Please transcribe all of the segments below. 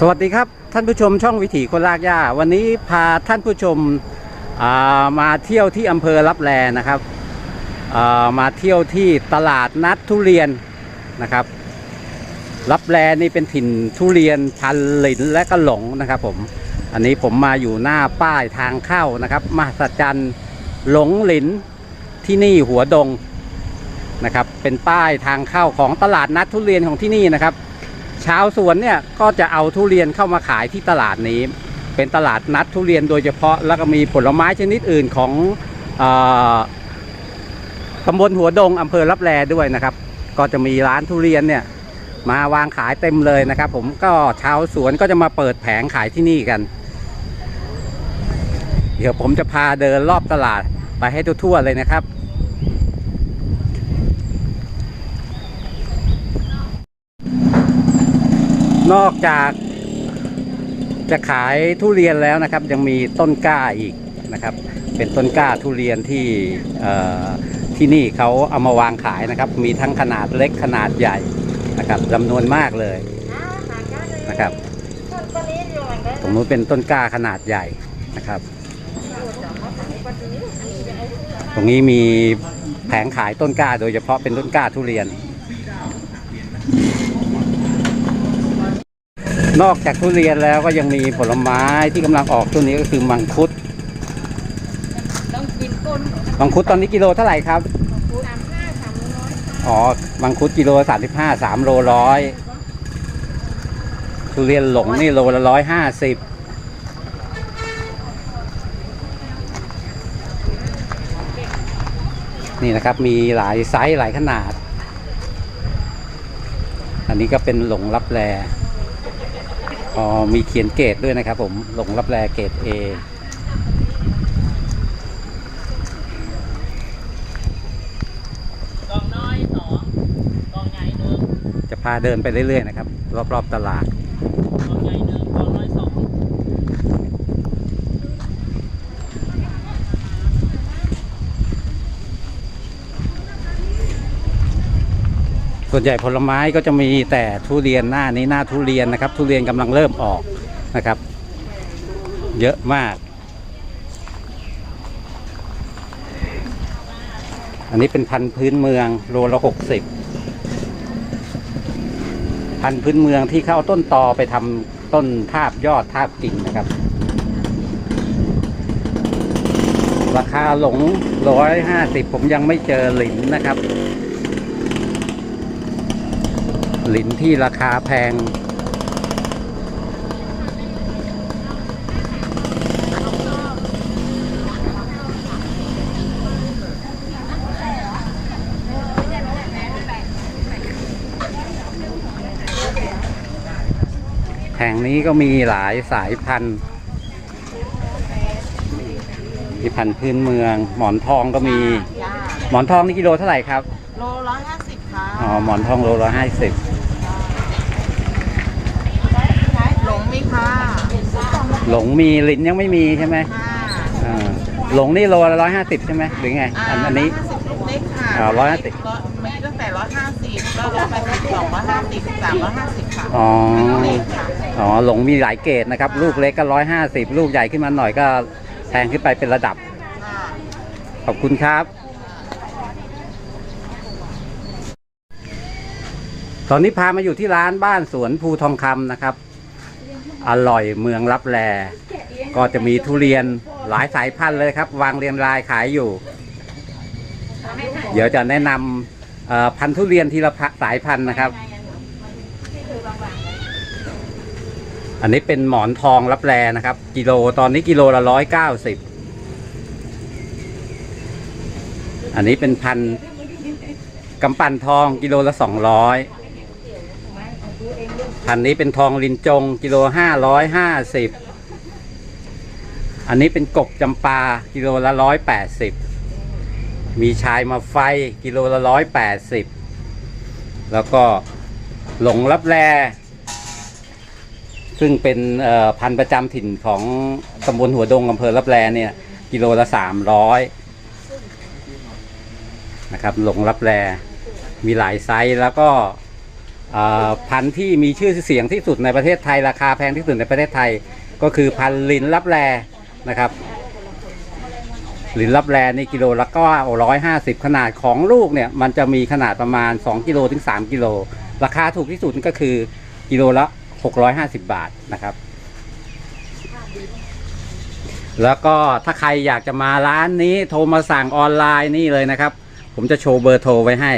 สวัสดีครับท่านผู้ชมช่องวิถีคนลากหญ้า วันนี้พาท่านผู้ชมามาเที่ยวที่อำเภอรับแลนะครับามาเที่ยวที่ตลาดนัดทุเรียนนะครับรับแลนี่เป็นถิ่นทุเรียนพันหลินและก็หลงนะครับผมอันนี้ผมมาอยู่หน้าป้ายทางเข้านะครับมหัศจรรย์หลงหลินที่นี่หัวดงนะครับเป็นป้ายทางเข้าของตลาดนัดทุเรียนของที่นี่นะครับ ชาวสวนเนี่ยก็จะเอาทุเรียนเข้ามาขายที่ตลาดนี้ เป็นตลาดนัดทุเรียนโดยเฉพาะแล้วก็มีผลไม้ชนิดอื่นของออตำบลหัวดงอำเภอรับแลด้วยนะครับ ก็จะมีร้านทุเรียนเนี่ยมาวางขายเต็มเลยนะครับ ผมก็ชาวสวนก็จะมาเปิดแผงขายที่นี่กัน เดี๋ยวผมจะพาเดินรอบตลาดไปให้ทั่วๆเลยนะครับ นอกจากจะขายทุเรียนแล้วนะครับ ยังมีต้นกล้าอีกนะครับ เป็นต้นกล้าทุเรียนที่ที่นี่เขาเอามาวางขายนะครับ มีทั้งขนาดเล็กขนาดใหญ่นะครับจำนวนมากเลยนะครับตรงนู้นเป็นต้นกล้าขนาดใหญ่นะครับ ตรงนี้มีแผงขายต้นกล้าโดยเฉพาะเป็นต้นกล้าทุเรียน นอกจากทุเรียนแล้วก็ยังมีผลไม้ที่กำลังออกช่วงนี้ก็คือมังคุด ต้องกินก้นมังคุดตอนนี้กิโลเท่าไหร่ครับสามห้าสามร้อยอ๋อ มังคุดกิโลสามสิบห้าสามโลร้อยทุเรียนหลงนี่โลละร้อยห้าสิบนี่นะครับมีหลายไซส์หลายขนาด อันนี้ก็เป็นหลงรับแล อ๋อมีเขียนเกรดด้วยนะครับผมหลงรับแลเกรด A กองน้อยสองกองใหญ่หนึ่งจะพาเดินไปเรื่อยๆนะครับ รอบๆตลาด กองใหญ่หนึ่งกองน้อยสอง ส่วนใหญ่ผลไม้ก็จะมีแต่ทุเรียนหน้านี้หน้าทุเรียนนะครับ ทุเรียนกำลังเริ่มออกนะครับ เยอะมาก อันนี้เป็นพันธุ์พื้นเมืองโลละหกสิบพันธุ์พื้นเมืองที่เข้าเอาต้นตอไปทำต้นทาบยอดทาบกิ่งนะครับ ราคาหลงร้อยห้าสิบผมยังไม่เจอหลินนะครับ ห ลินที่ราคาแพงแห่งนี้ก็มีหลายสายพันธุ์มีพันธุ์พื้นเมือง หมอนทองก็มีจ้าหมอนทองนี่กิโลเท่าไหร่ครับ โลร้อยห้าสิบค่ะ อ๋อ หมอนทองโลละห้าสิบ หลงมีค่ะ หลงมีลิ้นยังไม่มีใช่ไหมค่ะอ่าหลงนี่โลละร้อยห้าสิบใช่ไหมหรือไงอันอันนี้ห้าสิบลูกเล็กค่ะอ่า150 มีตั้งแต่ร้อยห้าสิบแล้วลงไปเป็นสองร้อยห้าสิบสามร้อยห้าสิบค่ะอ๋อเป็นลูกเล็กค่ะอ๋อหลงมีหลายเกรดนะครับ ลูกเล็กก็ร้อยห้าสิบลูกใหญ่ขึ้นมาหน่อยก็แพงขึ้นไปเป็นระดับ ค่ะขอบคุณครับ ตอนนี้พามาอยู่ที่ร้านบ้านสวนภูทองคำนะครับ อร่อยเมืองรับแลก็จะมีทุเรียนหลายสายพันธุ์เลยครับ วางเรียงรายขายอยู่ เดี๋ยวจะแนะนำเอ่อพันธุ์ทุเรียนทีละพะสายพันธุ์นะครับ อันนี้เป็นหมอนทองรับแลนะครับ กิโลตอนนี้กิโลละร้อยเก้าสิบอันนี้เป็นพันธุ์กำปั่นทองกิโลละสองร้อย พันนี้เป็นทองลินจงกิโลห้าร้อยห้าสิบอันนี้เป็นกบจำปากิโลละร้อยแปดสิบมีชายมาไฟกิโลละร้อยแปดสิบแล้วก็หลงรับแลซึ่งเป็นพันธุ์ประจำถิ่นของตำบลหัวดงอำเภอรับแลเนี่ย กิโลละสามร้อยนะครับ หลงรับแลมีหลายไซส์แล้วก็ พันธุ์ที่มีชื่อเสียงที่สุดในประเทศไทย ราคาแพงที่สุดในประเทศไทย ก็คือพันธุ์ลินลับแลนะครับลินลับแลนี่กิโลละก็ร้อยห้าสิบขนาดของลูกเนี่ยมันจะมีขนาดประมาณ 2 กิโลถึง 3 กิโล ราคาถูกที่สุดก็คือกิโลละ 650 บาทนะครับ แล้วก็ถ้าใครอยากจะมาร้านนี้โทรมาสั่งออนไลน์นี่เลยนะครับ ผมจะโชว์เบอร์โทรไว้ให้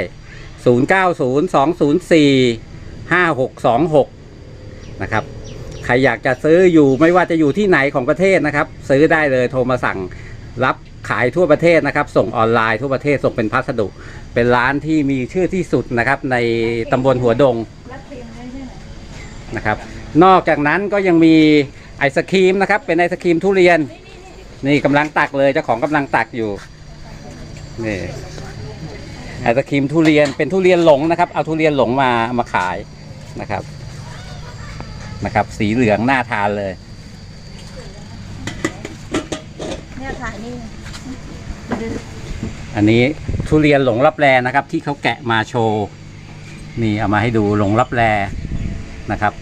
0902045626 นะครับ ใครอยากจะซื้ออยู่ไม่ว่าจะอยู่ที่ไหนของประเทศนะครับ ซื้อได้เลยโทรมาสั่งรับขายทั่วประเทศนะครับ ส่งออนไลน์ทั่วประเทศส่งเป็นพัสดุ เป็นร้านที่มีชื่อที่สุดนะครับ ในตำบลหัวดงนะครับ นอกจากนั้นก็ยังมีไอศครีมนะครับ เป็นไอศครีมทุเรียน นี่กำลังตักเลยเจ้าของกำลังตักอยู่ นี่ไอศครีมทุเรียนเป็นทุเรียนหลงนะครับ เอาทุเรียนหลงมามาขายนะครับนะครับ สีเหลืองน่าทานเลย เนี่ยค่ะนี่อันนี้ทุเรียนหลงรับแลนะครับ ที่เขาแกะมาโชว์นี่เอามาให้ดูหลงรับแลนะครับ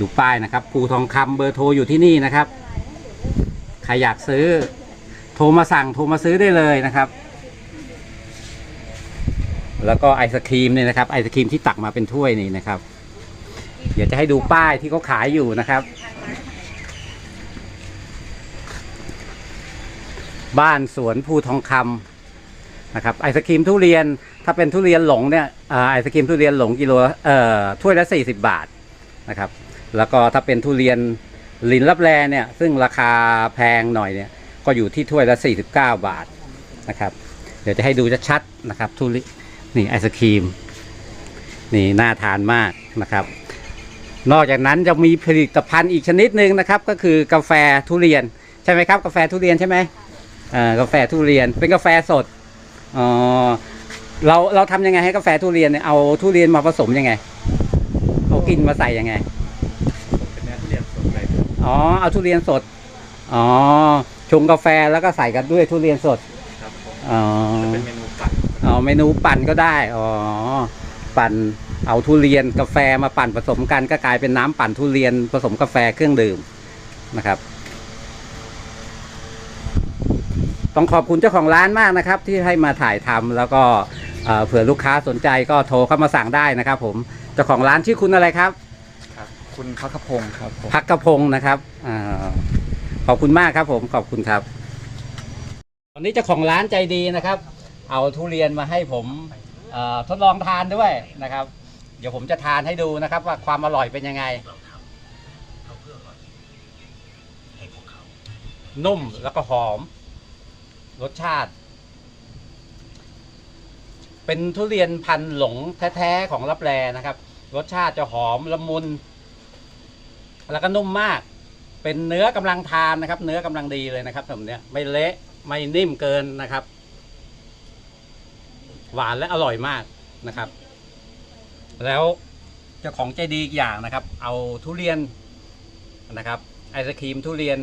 ดูป้ายนะครับภูทองคำเบอร์โทรอยู่ที่นี่นะครับ ใครอยากซื้อ โทรมาสั่งโทรมาซื้อได้เลยนะครับ แล้วก็ไอศครีมเนี่ยนะครับไอศครีมที่ตักมาเป็นถ้วยนี่นะครับ เดี๋ยวจะให้ดูป้ายที่เขาขายอยู่นะครับ บ้านสวนภูทองคำนะครับไอศครีมทุเรียนถ้าเป็นทุเรียนหลงเนี่ยอไอศครีมทุเรียนหลงกิโลเอ่อถ้วยละ 40 บาทนะครับ แล้วก็ถ้าเป็นทุเรียนลินลับแลเนี่ยซึ่งราคาแพงหน่อยเนี่ยก็อยู่ที่ถ้วยละ 49 บาทนะครับ เดี๋ยวจะให้ดูชัดๆนะครับทุเรียน นี่ไอศครีม นี่น่าทานมากนะครับ นอกจากนั้นจะมีผลิตภัณฑ์อีกชนิดหนึ่งนะครับ ก็คือกาแฟทุเรียนใช่ไหมครับ กาแฟทุเรียนใช่ไหมอ่ากาแฟทุเรียนเป็นกาแฟสดอ๋อเราเราทำยังไงให้กาแฟทุเรียนเนี่ยเอาทุเรียนมาผสมยังไงเอากลินมาใส่ยังไงเป็นเนื้อทุเรียนสดเลยอ๋อเอาทุเรียนสดอ๋อชงกาแฟแล้วก็ใส่กันด้วยทุเรียนสดครับผมอ๋อเป็นเมนูปั่น เอาเมนูปั่นก็ได้ อ๋อ ปั่น เอาทุเรียนกาแฟมาปั่นผสมกันก็กลายเป็นน้ำปั่นทุเรียนผสมกาแฟเครื่องดื่มนะครับ ต้องขอบคุณเจ้าของร้านมากนะครับ ที่ให้มาถ่ายทำแล้วก็เอ่อเผื่อลูกค้าสนใจก็โทรเข้ามาสั่งได้นะครับ ผม เจ้าของร้านชื่อคุณอะไรครับครับคุณพักขพงศ์ครับผมพักกระพงศ์นะครับอาขอบคุณมากครับผมขอบคุณครับ วันนี้เจ้าของร้านใจดีนะครับ เอาทุเรียนมาให้ผมทดลองทานด้วยนะครับ เดี๋ยวผมจะทานให้ดูนะครับ ว่าความอร่อยเป็นยังไงนุ่มแล้วก็หอม รสชาติ เป็นทุเรียนพันหลงแท้ๆของรับแลนะครับ รสชาติจะหอมละมุน แล้วก็นุ่มมาก เป็นเนื้อกำลังทานนะครับ เนื้อกำลังดีเลยนะครับแบบเนี้ยไม่เละไม่นิ่มเกินนะครับ หวานและอร่อยมากนะครับ แล้วเจ้าของใจดีอีกอย่างนะครับ เอาทุเรียนนะครับไอศครีมทุเรียน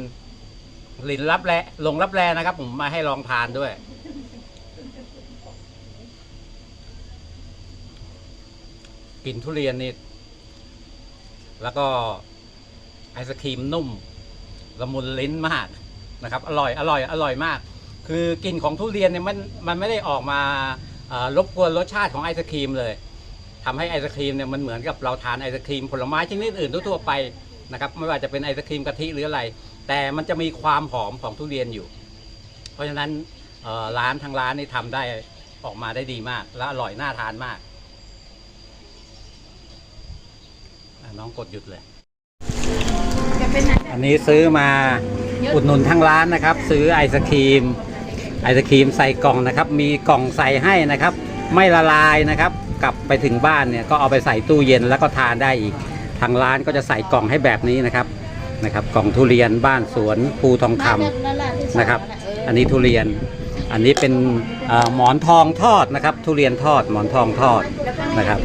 ลินรับแลลงรับแลนะครับ ผมมาให้ลองทานด้วยกลิ่นทุเรียนนี่แล้วก็ไอศครีมนุ่มละมุนลิ้นมากนะครับ อร่อยอร่อยอร่อยมาก คือกลิ่นของทุเรียนเนี่ยมันมันไม่ได้ออกมา รบกวนรสชาติของไอศครีมเลยทำให้ไอศครีมเนี่ยมันเหมือนกับเราทานไอศครีมผลไม้ชนิดอื่นทั่วๆไปนะครับไม่ว่าจะเป็นไอศครีมกะทิหรืออะไร แต่มันจะมีความหอมของทุเรียนอยู่ เพราะฉะนั้นเอ่อร้านทางร้านนี่ทำได้ออกมาได้ดีมาก และอร่อยน่าทานมากอะน้องกดหยุดเลยจะเป็นไหนอันนี้ซื้อมาอุดหนุนทั้งร้านนะครับ ซื้อไอศครีม ไอศครีมใส่กล่องนะครับ มีกล่องใส่ให้นะครับ ไม่ละลายนะครับ กลับไปถึงบ้านเนี่ยก็เอาไปใส่ตู้เย็นแล้วก็ทานได้อีก ทางร้านก็จะใส่กล่องให้แบบนี้นะครับนะครับกล่องทุเรียนบ้านสวนภูทองคำนะครับ อันนี้ทุเรียน อันนี้เป็นเอ่อหมอนทองทอดนะครับ ทุเรียนทอดหมอนทองทอดนะครับ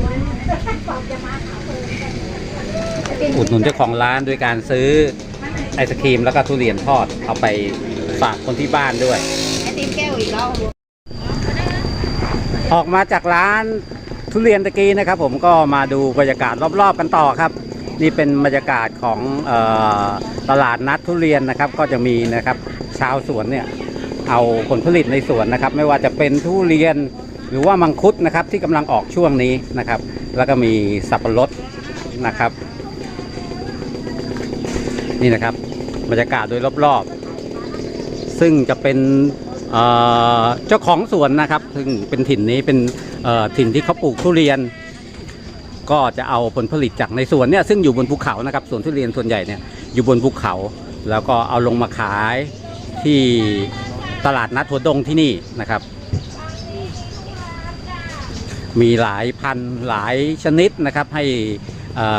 อุดหนุนเจ้าของร้านด้วยการซื้อไอศครีมแล้วก็ทุเรียนทอดเอาไปฝากคนที่บ้านด้วยไอ ติมแก้วอีกแล้วออกมาจากร้านทุเรียนตะกี้นะครับ ผมก็มาดูบรรยากาศรอบๆกันต่อครับ นี่เป็นบรรยากาศของออตลาดนัดทุเรียนนะครับ ก็จะมีนะครับ ชาวสวนเนี่ยเอาผลผลิตในสวนนะครับ ไม่ว่าจะเป็นทุเรียนหรือว่ามังคุดนะครับที่กำลังออกช่วงนี้นะครับ แล้วก็มีสับปะรดนะครับ นี่นะครับบรรยากาศโดยรอบๆ ซึ่งจะเป็น เจ้าของสวนนะครับ ซึ่งเป็นถิ่นนี้เป็นถิ่นที่เขาปลูกทุเรียน ก็จะเอาผลผลิตจากในสวนเนี่ยซึ่งอยู่บนภูเขานะครับสวนทุเรียนส่วนใหญ่เนี่ยอยู่บนภูเขา แล้วก็เอาลงมาขายที่ตลาดนัดหัวดงที่นี่นะครับ มีหลายพันหลายชนิดนะครับ ให้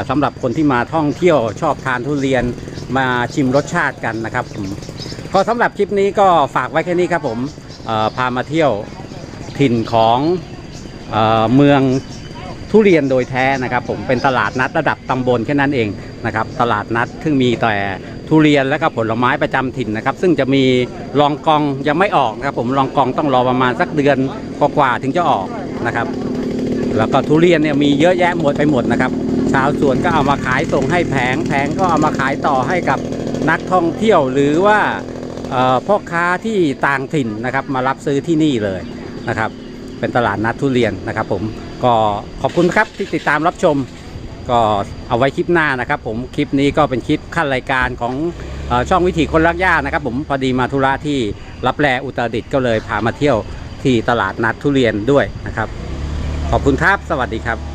สำหรับคนที่มาท่องเที่ยวชอบทานทุเรียนมาชิมรสชาติกันนะครับผม ก็สำหรับคลิปนี้ก็ฝากไว้แค่นี้ครับผมพามาเที่ยวถิ่นของเอเมืองทุเรียนโดยแท้นะครับ ผมเป็นตลาดนัดระดับตำบลแค่นั้นเองนะครับ ตลาดนัดซึ่งมีแต่ทุเรียนและก็ผลไม้ประจำถิ่นนะครับ ซึ่งจะมีรองกองยังไม่ออกนะครับ ผมรองกองต้องรอประมาณสักเดือนกว่าถึงจะออกนะครับ แล้วก็ทุเรียนเนี่ยมีเยอะแยะหมดไปหมดนะครับ ชาวสวนก็เอามาขายส่งให้แผงแผงก็เอามาขายต่อให้กับนักท่องเที่ยวหรือว่า พ่อค้าที่ต่างถิ่นนะครับมารับซื้อที่นี่เลยนะครับ เป็นตลาดนัดทุเรียนนะครับ ผมก็ขอบคุณครับที่ติดตามรับชม ก็เอาไว้คลิปหน้านะครับ ผมคลิปนี้ก็เป็นคลิปขั้นรายการของออช่องวิถีคนรักหญ้านะครับ ผมพอดีมาธุระที่รับแลอุตรดิตก็เลยพามาเที่ยวที่ตลาดนัดทุเรียนด้วยนะครับ ขอบคุณครับ สวัสดีครับ